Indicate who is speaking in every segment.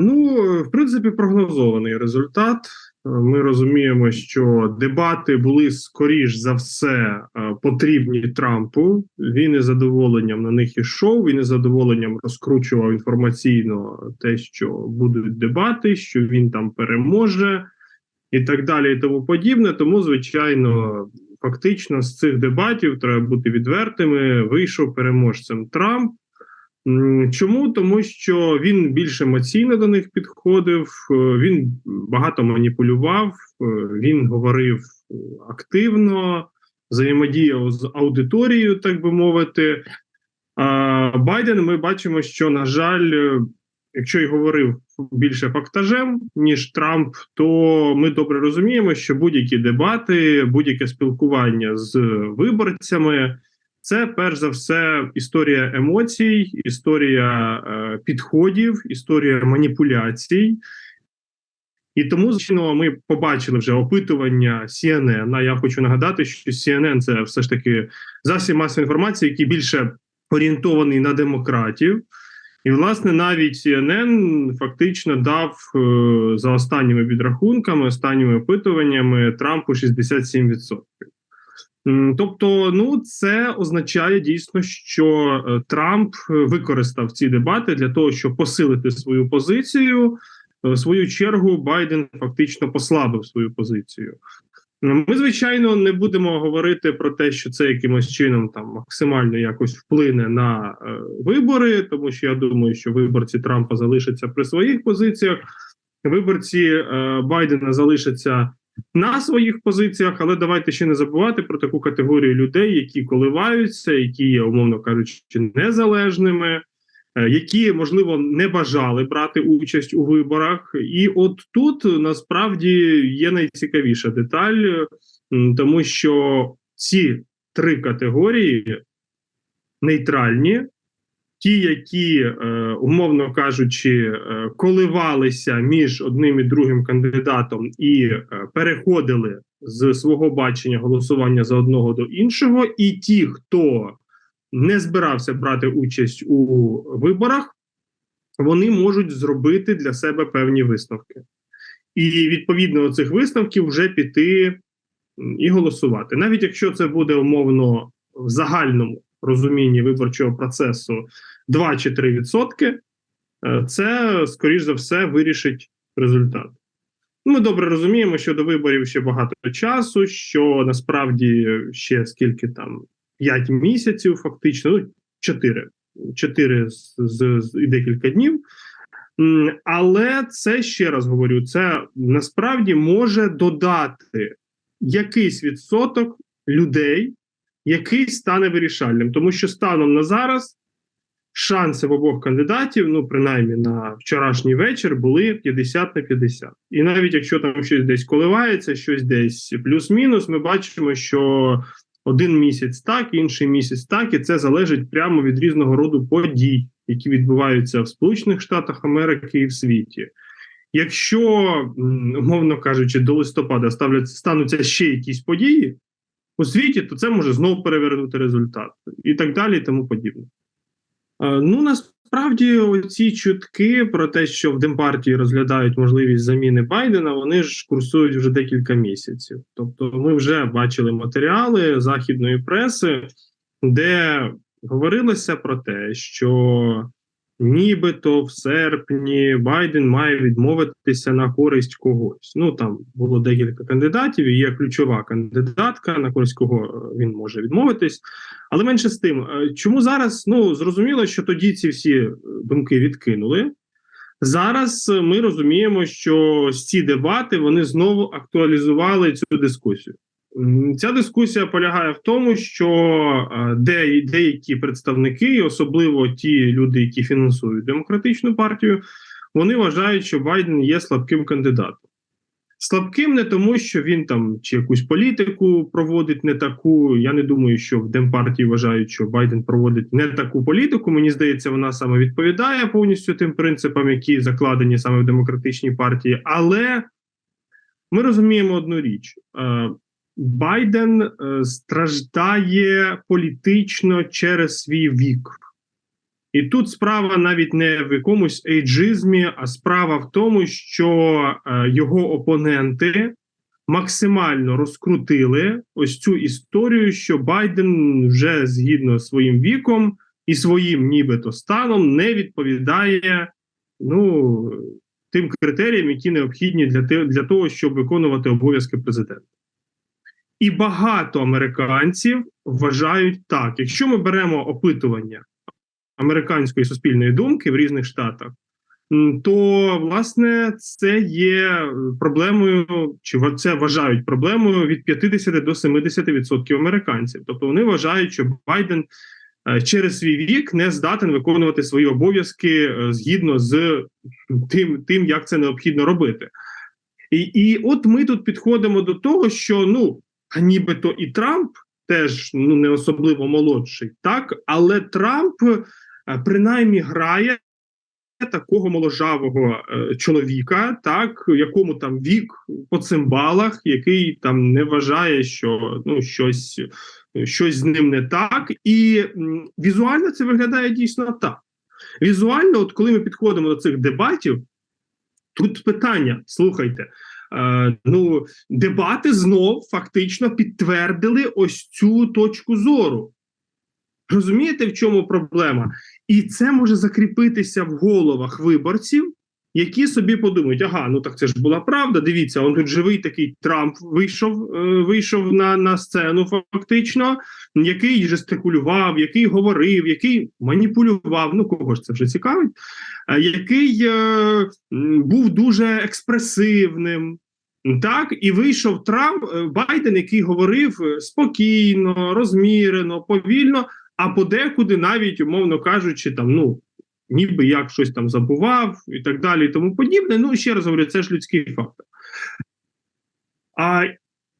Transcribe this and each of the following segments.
Speaker 1: Ну, в принципі, прогнозований результат. Ми розуміємо, що дебати були скоріш за все е, потрібні Трампу. Він із задоволенням на них ішов. Він із задоволенням розкручував інформаційно те, що будуть дебати, що він там переможе, і так далі, і тому подібне. Тому, звичайно, фактично з цих дебатів треба бути відвертими. Вийшов переможцем Трамп. Чому? Тому що він більш емоційно до них підходив, е, він багато маніпулював, е, він говорив активно, взаємодіяв з аудиторією, так би мовити. А Байден, ми бачимо, що, на жаль, е, якщо й говорив більше фактажем, ніж Трамп, то ми добре розуміємо, що будь-які дебати, будь-яке спілкування з виборцями. Це перш за все історія емоцій, історія е, підходів, історія маніпуляцій. І тому, звичайно, ми побачили вже опитування CNN. А я хочу нагадати, що CNN – це все ж таки засіб масової інформації, який більше орієнтований на демократів. І, власне, навіть CNN фактично дав е, за останніми підрахунками, останніми опитуваннями Трампу 67%. Тобто, ну це означає дійсно, що е, Трамп е, використав ці дебати для того, щоб посилити свою позицію. Е, В свою чергу Байден фактично послабив свою позицію. Ми, звичайно, не будемо говорити про те, що це якимось чином там максимально якось вплине на е, вибори, тому що я думаю, що виборці Трампа залишаться при своїх позиціях, виборці е, Байдена залишаться на своїх позиціях, але давайте ще не забувати про таку категорію людей, які коливаються, які є, умовно кажучи, незалежними, е, які можливо не бажали брати участь у виборах. І от тут насправді є найцікавіша деталь, тому що ці три категорії нейтральні. Ті, які, е, умовно кажучи, е, коливалися між одним і другим кандидатом і е, переходили з свого бачення голосування за одного до іншого, і ті, хто не збирався брати участь у виборах, вони можуть зробити для себе певні висновки. І відповідно цих висновків вже піти і голосувати. Навіть якщо це буде умовно в загальному розумінні виборчого процесу 2 чи 3 відсотки, е, це, скоріш за все, вирішить результат. Ми добре розуміємо, що до виборів ще багато часу, що насправді ще скільки там 5 місяців, фактично, ну 4, 4 з, з, з і декілька днів. Але це ще раз говорю: це насправді може додати якийсь відсоток людей, який стане вирішальним, тому що станом на зараз шанси в обох кандидатів, ну принаймні на вчорашній вечір, були 50 на 50. І навіть якщо там щось десь коливається, щось десь плюс-мінус, ми бачимо, що один місяць так, інший місяць так, і це залежить прямо від різного роду подій, які відбуваються в Сполучених Штатах Америки і в світі. Якщо, умовно кажучи, до листопада ставлять стануться ще якісь події у світі, то це може знову перевернути результат і так далі, і тому подібне. Е, Ну насправді ці чутки про те, що в Демпартії розглядають можливість заміни Байдена, вони ж курсують вже декілька місяців. Тобто, ми вже бачили матеріали західної преси, де говорилося про те, що нібито в серпні Байден має відмовитися на користь когось. Ну там було декілька кандидатів, є ключова кандидатка, на користь кого е, він може відмовитись. Але менше з тим, е, чому зараз ну зрозуміло, що тоді ці всі е, думки відкинули. Зараз ми розуміємо, що ці дебати вони знову актуалізували цю дискусію. Ця дискусія полягає в тому, що е, де, деякі представники, особливо ті люди, які фінансують демократичну партію, вони вважають, що Байден є слабким кандидатом. Слабким не тому, що він там чи якусь політику проводить не таку. Я не думаю, що в Демпартії вважають, що Байден проводить не таку політику. Мені здається, вона саме відповідає повністю тим принципам, які закладені саме в демократичній партії. Але ми розуміємо одну річ: Е, Байден е, страждає політично через свій вік. І тут справа навіть не в якомусь ейджизмі, а справа в тому, що е, його опоненти максимально розкрутили ось цю історію, що Байден вже згідно своїм віком і своїм нібито станом не відповідає ну, тим критеріям, які необхідні для, для того, щоб виконувати обов'язки президента. І багато американців вважають так. Якщо ми беремо опитування американської суспільної думки в різних штатах, то власне це є проблемою, чи це вважають проблемою від 50 до 70% американців. Тобто вони вважають, що Байден е, через свій вік не здатен виконувати свої обов'язки е, згідно з тим, тим, як це необхідно робити. І, і от ми тут підходимо до того, що ну а нібито і Трамп теж ну не особливо молодший, так але Трамп е, принаймні грає такого моложавого е, чоловіка, так якому там вік по цимбалах, який там не вважає, що ну щось, щось з ним не так, і візуально це виглядає дійсно так. Візуально, от коли ми підходимо до цих дебатів, тут питання: слухайте. Е, ну, дебати знов фактично підтвердили ось цю точку зору. Розумієте, в чому проблема? І це може закріпитися в головах виборців, які собі подумають: ага, ну так це ж була правда. Дивіться, он тут живий такий Трамп вийшов, е, вийшов на, на сцену, фактично, який жестикулював, який говорив, який маніпулював. Ну кого ж це вже цікавить, е, який е, був дуже експресивним. Так, і вийшов Трамп е, Байден, який говорив е, спокійно, розмірено, повільно, а подекуди, навіть умовно кажучи, там ну ніби як щось там забував і так далі, і тому подібне. Ну ще раз говорю, це ж людський фактор. А,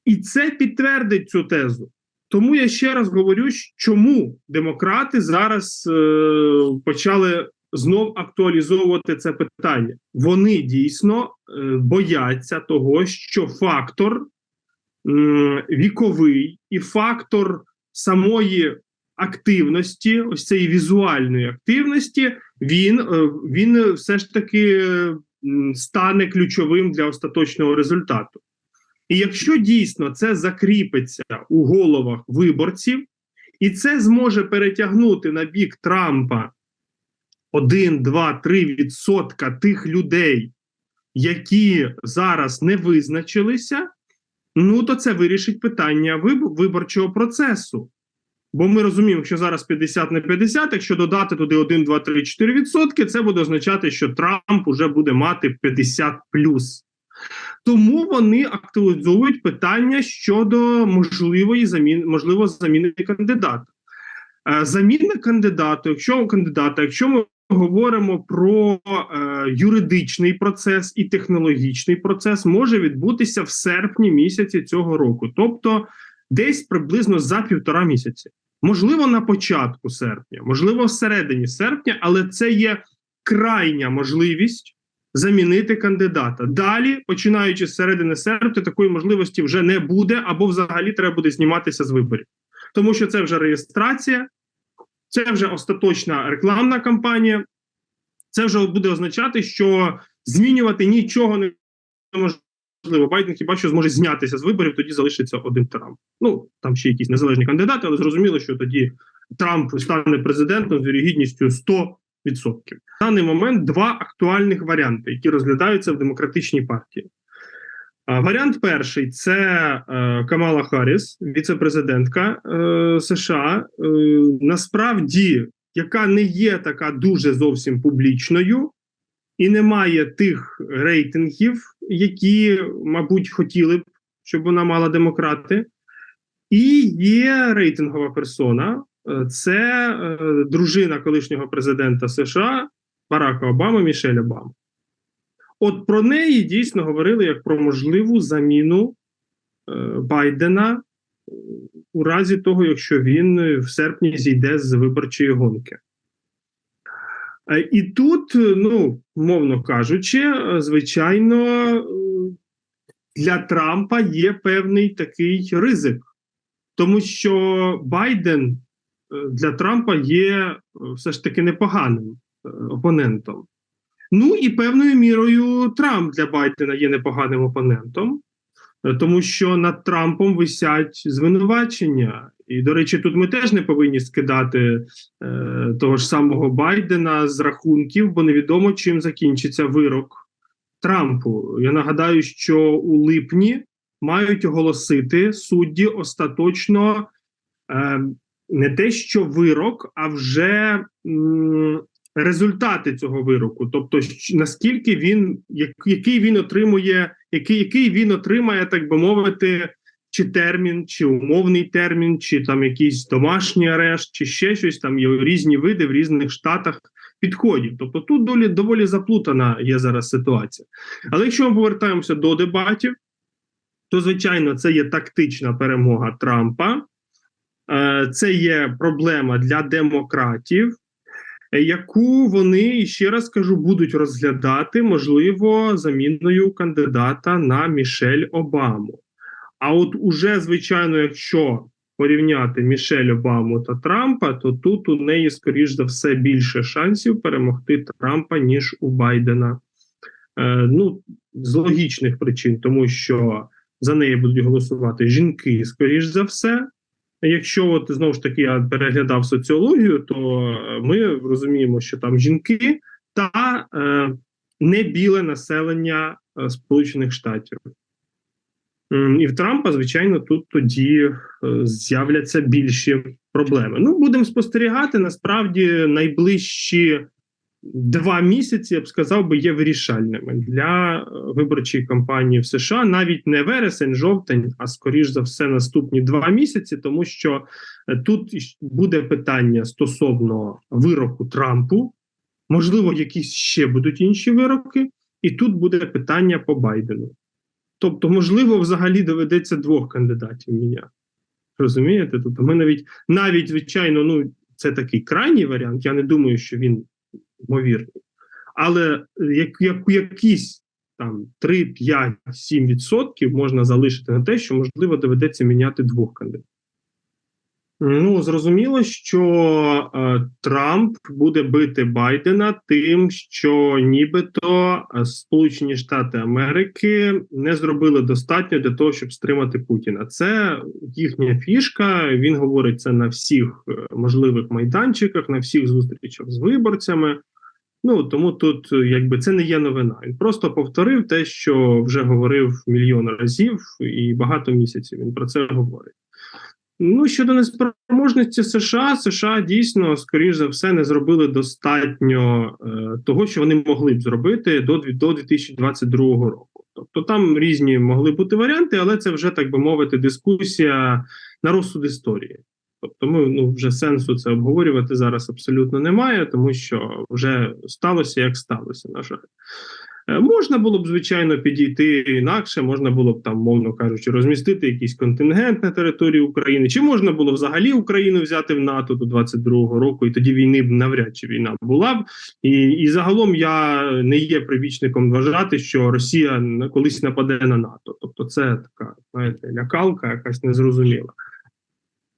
Speaker 1: і це підтвердить цю тезу. Тому я ще раз говорю, чому демократи зараз е, почали знов актуалізовувати це питання. Вони дійсно е, бояться того, що фактор м, віковий і фактор самої активності, ось цієї візуальної активності, він, е, він все ж таки стане ключовим для остаточного результату. І якщо дійсно це закріпиться у головах виборців, і це зможе перетягнути на бік Трампа 1, 2, 3 відсотка тих людей, які зараз не визначилися, ну то це вирішить питання виборчого процесу. Бо ми розуміємо, що зараз 50 на 50, якщо додати туди 1, 2, 3, 4 відсотки, це буде означати, що Трамп уже буде мати 50 плюс. Тому вони актуалізують питання щодо можливої заміни, можливо, заміни кандидата. Е, Заміна кандидату, якщо кандидата, якщо ми говоримо про е, юридичний процес і технологічний процес, може відбутися в серпні місяці цього року, тобто десь приблизно за півтора місяці. Можливо, на початку серпня, можливо, всередині серпня, але це є крайня можливість замінити кандидата. Далі, починаючи з середини серпня, такої можливості вже не буде, або взагалі треба буде зніматися з виборів, тому що це вже реєстрація, це вже остаточна рекламна кампанія. Це вже буде означати, що змінювати нічого не можливо. Байден хіба що зможе знятися з виборів, тоді залишиться один Трамп. Ну там ще якісь незалежні кандидати, але зрозуміло, що тоді Трамп стане президентом з вірогідністю 100%. В даний момент два актуальних варіанти, які розглядаються в демократичній партії. А, Варіант перший це е, Камала Харріс, віце-президентка е, США. Е, насправді, яка не є така дуже зовсім публічною і не має тих рейтингів, які, мабуть, хотіли б, щоб вона мала демократи. І є рейтингова персона. е, Це е, дружина колишнього президента США Барака Обами Мішель Обама. От про неї дійсно говорили як про можливу заміну е, Байдена е, у разі того, якщо він е, в серпні зійде з виборчої гонки. Е, І тут, е, ну, мовно кажучи, е, звичайно, для Трампа є певний такий ризик, тому що Байден для Трампа є все ж таки непоганим опонентом. Ну і певною мірою Трамп для Байдена є непоганим опонентом, тому що над Трампом висять звинувачення. І, до речі, тут ми теж не повинні скидати е, того ж самого Байдена з рахунків, бо невідомо чим закінчиться вирок Трампу. Я нагадаю, що у липні мають оголосити судді остаточно е, не те, що вирок, а вже м, результати цього вироку. Тобто, наскільки він, як, який він отримує, який, який він отримає, так би мовити, чи термін, чи умовний термін, чи там якийсь домашній арешт, чи ще щось там є різні види в різних штатах підходів. Тобто тут доволі, доволі заплутана є зараз ситуація. Але якщо ми повертаємося до дебатів, то звичайно це є тактична перемога Трампа, Е, це є проблема для демократів, яку вони ще раз кажу, будуть розглядати можливо заміною кандидата на Мішель Обаму. А от уже звичайно, якщо порівняти Мішель Обаму та Трампа, то тут у неї, скоріш за все, більше шансів перемогти Трампа, ніж у Байдена. Е, ну, з логічних причин, тому що за неї будуть голосувати жінки, скоріш за все. Якщо от знову ж таки я переглядав соціологію, то е, ми розуміємо, що там жінки та е, не біле населення е, Сполучених Штатів. М, І в Трампа, звичайно, тут тоді е, з'являться більші проблеми. Ну, будемо спостерігати. Насправді, найближчі два місяці, я б сказав, би є вирішальними для е, виборчої кампанії в США, навіть не вересень, жовтень, а скоріш за все наступні два місяці, тому що е, тут буде питання стосовно вироку Трампу, можливо, якісь ще будуть інші вироки, і тут буде питання по Байдену. Тобто, можливо, взагалі доведеться двох кандидатів міняти. Розумієте? Тобто, ми навіть навіть, звичайно, ну це такий крайній варіант. Я не думаю, що він ймовірний. Але як, як, якісь там 3, 5, 7 відсотків можна залишити на те, що можливо доведеться міняти двох кандидатів. Ну, зрозуміло, що е, Трамп буде бити Байдена тим, що нібито е, Сполучені Штати Америки не зробили достатньо для того, щоб стримати Путіна. Це їхня фішка. Він говорить це на всіх е, можливих майданчиках, на всіх зустрічах з виборцями. Ну тому тут, е, якби це не є новина. Він просто повторив те, що вже говорив мільйон разів, і багато місяців він про це говорить. Ну щодо неспроможності США, США дійсно, скоріш за все, не зробили достатньо е, того, що вони могли б зробити до, до 2022 року. Тобто там різні могли бути варіанти, але це вже так би мовити, дискусія на розсуд історії. Тобто, ми ну вже сенсу це обговорювати зараз абсолютно немає, тому що вже сталося як сталося. На жаль. Е, Можна було б, звичайно, підійти інакше, можна було б там, мовно кажучи, розмістити якийсь контингент на території України, чи можна було взагалі Україну взяти в НАТО до 22-го року, і тоді війни б навряд чи війна була б. І, і загалом я не є прибічником вважати, що Росія колись нападе на НАТО. Тобто, це така знаєте, лякалка, якась незрозуміла.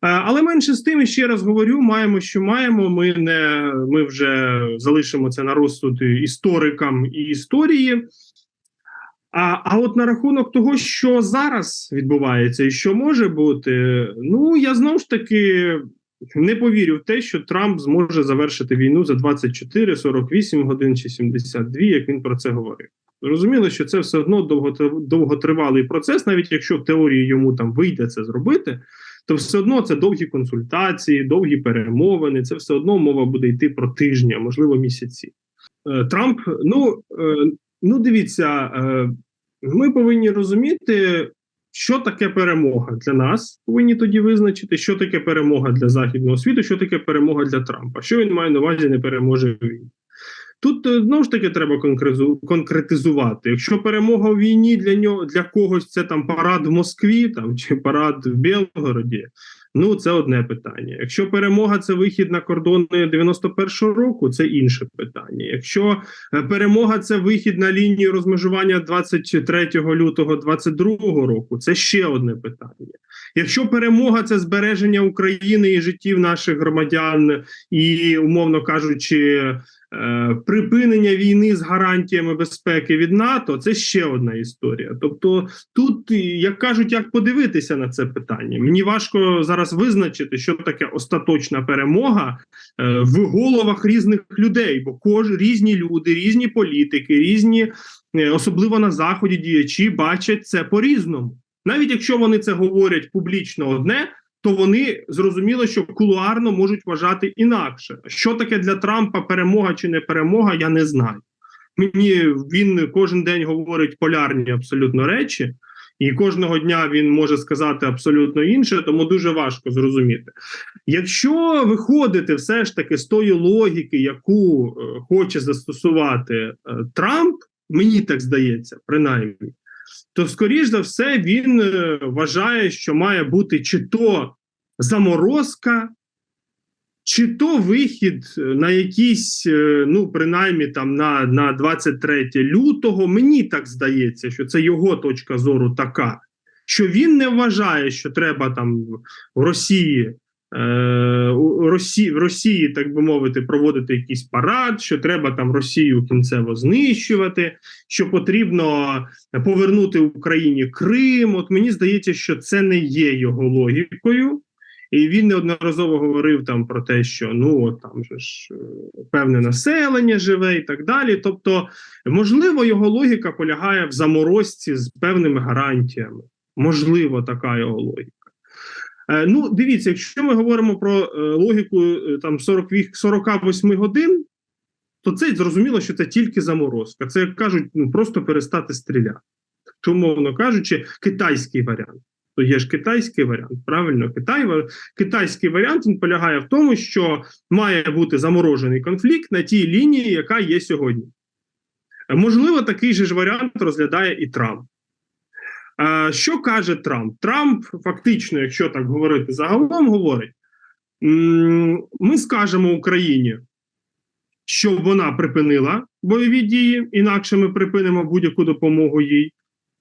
Speaker 1: Е, Але менше з тим, ще раз говорю, маємо, що маємо. Ми не ми вже залишимо це на розсуд історикам і історії. А, а от на рахунок того, що зараз відбувається і що може бути, ну я знову ж таки не повірю в те, що Трамп зможе завершити війну за 24, 48 годин чи 72, як він про це говорив. Зрозуміло, що це все одно довготр- довготривалий процес, навіть якщо в теорії йому там вийде це зробити то все одно це довгі консультації, довгі перемовини. Це все одно мова буде йти про тижні, а можливо місяці. Е, Трамп, ну, е, ну дивіться, е, ми повинні розуміти, що таке перемога для нас. Повинні тоді визначити, що таке перемога для західного світу, що таке перемога для Трампа. Що він має на увазі, не переможе в війні. Тут е, знову ж таки треба конкретизувати. Якщо перемога у війні для нього для когось це там парад в Москві, там чи парад в Білгороді, Ну, це одне питання. Якщо перемога це вихід на кордони 91-го року, це інше питання. Якщо е, перемога це вихід на лінію розмежування 23 лютого 22-го року, це ще одне питання. Якщо перемога це збереження України і життів наших громадян, і, умовно кажучи, припинення війни з гарантіями безпеки від НАТО, це ще одна історія. Тобто, тут як кажуть, як подивитися на це питання. Мені важко зараз визначити, що таке остаточна перемога е, в головах різних людей, бо кож різні люди, різні політики, різні, е, особливо на заході, діячі бачать це по різному. Навіть якщо вони це говорять публічно одне, то вони зрозуміло, що кулуарно можуть вважати інакше. Що таке для Трампа перемога чи не перемога, я не знаю. Мені він кожен день говорить полярні абсолютно речі, і кожного дня він може сказати абсолютно інше, тому дуже важко зрозуміти. Якщо виходити все ж таки з тої логіки, яку е, хоче застосувати е, Трамп, мені так здається, принаймні то скоріш за все він е, вважає, що має бути чи то заморозка, чи то вихід на якийсь, е, ну принаймні там на, на 23 лютого. Мені так здається, що це його точка зору така, що він не вважає, що треба там в Росії Е, Росії в Росії, так би мовити, проводити якийсь парад, що треба там Росію кінцево знищувати, що потрібно повернути Україні Крим. От мені здається, що це не є його логікою. І він неодноразово говорив там про те, що ну там же ж е, певне населення живе і так далі. Тобто, можливо, його логіка полягає в заморозці з певними гарантіями. Можливо, така його логіка. Е, ну, дивіться, якщо ми говоримо про е, логіку е, там 40, 48 годин, то це зрозуміло, що це тільки заморозка. Це як кажуть, ну просто перестати стріляти. То, умовно кажучи, китайський варіант. То є ж китайський варіант. Правильно, Китай китайський варіант він полягає в тому, що має бути заморожений конфлікт на тій лінії, яка є сьогодні. Можливо, такий же ж варіант розглядає і Трамп. Що каже Трамп? Трамп фактично, якщо так говорити загалом, говорить: ми скажемо Україні, щоб вона припинила бойові дії, інакше ми припинимо будь-яку допомогу їй.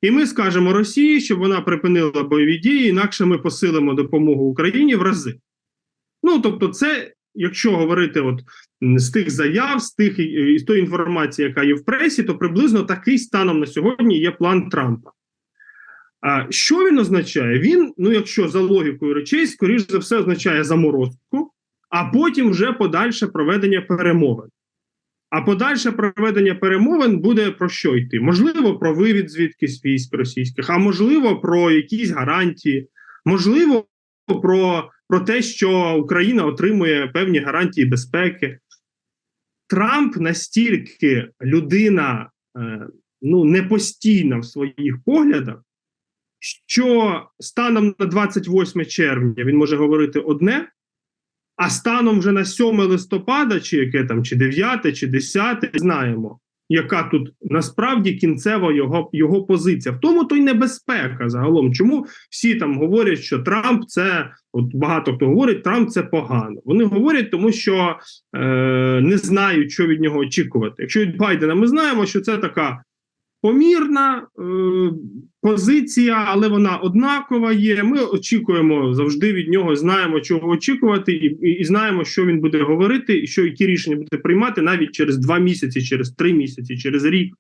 Speaker 1: І ми скажемо Росії, щоб вона припинила бойові дії, інакше ми посилимо допомогу Україні в рази. Ну тобто, це, якщо говорити от з тих заяв, з тих з тої інформації, яка є в пресі, то приблизно такий станом на сьогодні є план Трампа. А що він означає? Він, ну якщо за логікою речей, скоріш за все, означає заморозку, а потім вже подальше проведення перемовин. А подальше проведення перемовин буде про що йти? Можливо, про вивід звідкись військ російських, а можливо, про якісь гарантії, можливо, про, про те, що Україна отримує певні гарантії безпеки. Трамп настільки людина е, ну, непостійна в своїх поглядах що станом на 28 червня він може говорити одне, а станом вже на 7 листопада, чи яке там, чи 9, чи 10, знаємо, яка тут насправді кінцева його його позиція. В тому то й небезпека загалом. Чому всі там говорять, що Трамп це от багато хто говорить, Трамп це погано. Вони говорять, тому що е, не знають, що від нього очікувати. Якщо від Байдена ми знаємо, що це така помірна е, позиція, але вона однакова є. Ми очікуємо завжди від нього, знаємо, чого очікувати, і, і, і знаємо, що він буде говорити, і що які рішення буде приймати навіть через два місяці, через три місяці, через рік.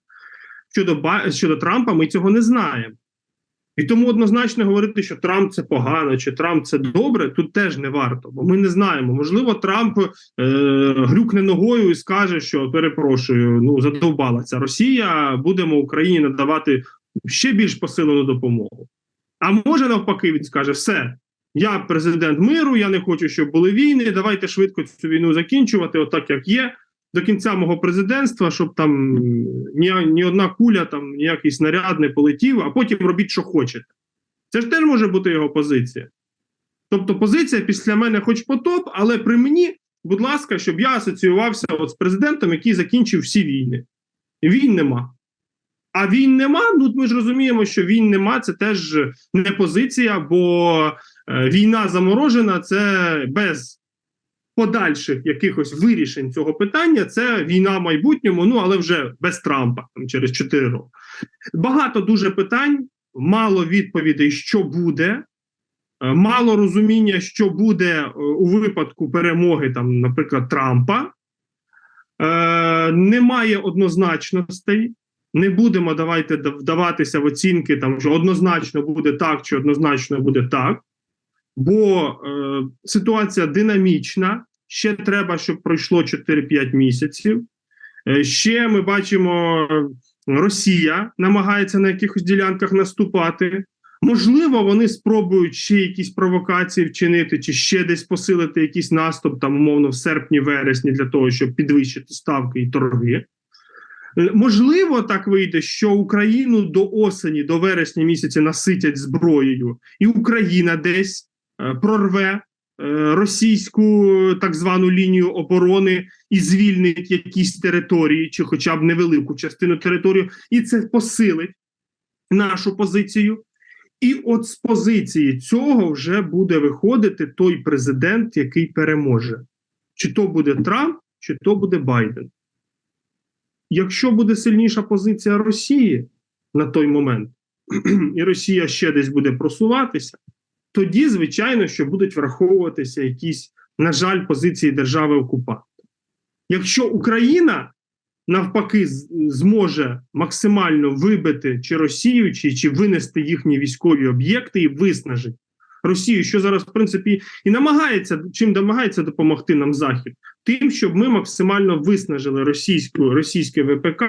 Speaker 1: Щодо щодо Трампа, ми цього не знаємо. І тому однозначно говорити, що Трамп це погано, чи Трамп це добре, тут теж не варто, бо ми не знаємо. Можливо, Трамп е, грюкне ногою і скаже, що перепрошую, ну задовбала ця Росія, будемо Україні надавати ще більш посилену допомогу. А може навпаки, він скаже: все, я президент миру, я не хочу, щоб були війни. Давайте швидко цю війну закінчувати, отак як є до кінця мого президентства, щоб там ні ні одна куля, там ніякий снаряд не полетів, а потім робіть, що хочете. Це ж теж може бути його позиція. Тобто, позиція після мене, хоч потоп, але при мені, будь ласка, щоб я асоціювався от з президентом, який закінчив всі війни. Війн нема. А війн нема. Ну ми ж розуміємо, що війн нема. Це теж не позиція, бо е, війна заморожена, це без подальших якихось вирішень цього питання. Це війна в майбутньому, ну але вже без Трампа там, через 4 роки. Багато дуже питань, мало відповідей, що буде. е, Мало розуміння, що буде е, у випадку перемоги, там, наприклад, Трампа. Е, немає однозначностей. Не будемо давайте вдаватися в оцінки, там, що однозначно буде так, чи однозначно буде так. Бо е, ситуація динамічна. Ще треба, щоб пройшло 4-5 місяців. Е, ще ми бачимо, е, Росія намагається на якихось ділянках наступати. Можливо, вони спробують ще якісь провокації вчинити, чи ще десь посилити якийсь наступ, там, умовно, в серпні-вересні, для того, щоб підвищити ставки і торги. Е, Можливо, так вийде, що Україну до осені, до вересня місяця наситять зброєю, і Україна десь прорве е, російську е, так звану лінію оборони і звільнить якісь території, чи хоча б невелику частину території, і це посилить нашу позицію. І от з позиції цього вже буде виходити той президент, який переможе. Чи то буде Трамп, чи то буде Байден. Якщо буде сильніша позиція Росії на той момент, і Росія ще десь буде просуватися, тоді, звичайно, що будуть враховуватися якісь, на жаль, позиції держави окупанта. Якщо Україна навпаки зможе максимально вибити чи Росію, чи, чи винести їхні військові об'єкти і виснажить Росію, що зараз, в принципі, і намагається чим намагається допомогти нам Захід, тим, щоб ми максимально виснажили російську російське ВПК,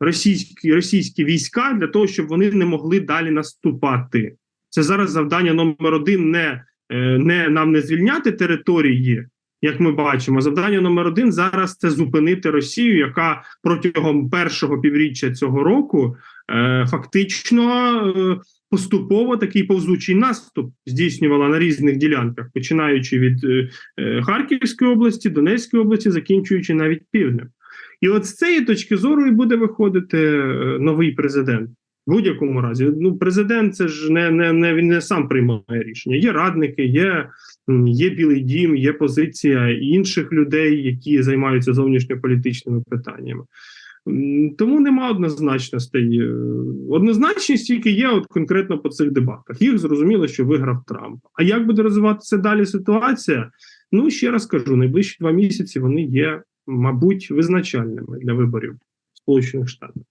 Speaker 1: російські російські війська для того, щоб вони не могли далі наступати. Це зараз завдання номер один не, е, не нам не звільняти території, як ми бачимо. Завдання номер один зараз це зупинити Росію, яка протягом першого півріччя цього року е, фактично е, поступово такий повзучий наступ здійснювала на різних ділянках, починаючи від Харківської області, Донецької області, закінчуючи навіть півднем. І от з цієї точки зору і буде виходити новий президент. Будь-якому разі, ну президент це ж не, не, не він не сам приймає рішення. Є радники, є, є Білий Дім, є позиція інших людей, які займаються зовнішньополітичними питаннями. Тому нема однозначностей. Е, Однозначність тільки є от конкретно по цих дебатах. Їх зрозуміло, що виграв Трамп. А як буде розвиватися далі ситуація? Ну ще раз кажу: найближчі два місяці вони є, мабуть, визначальними для виборів Сполучених Штатів.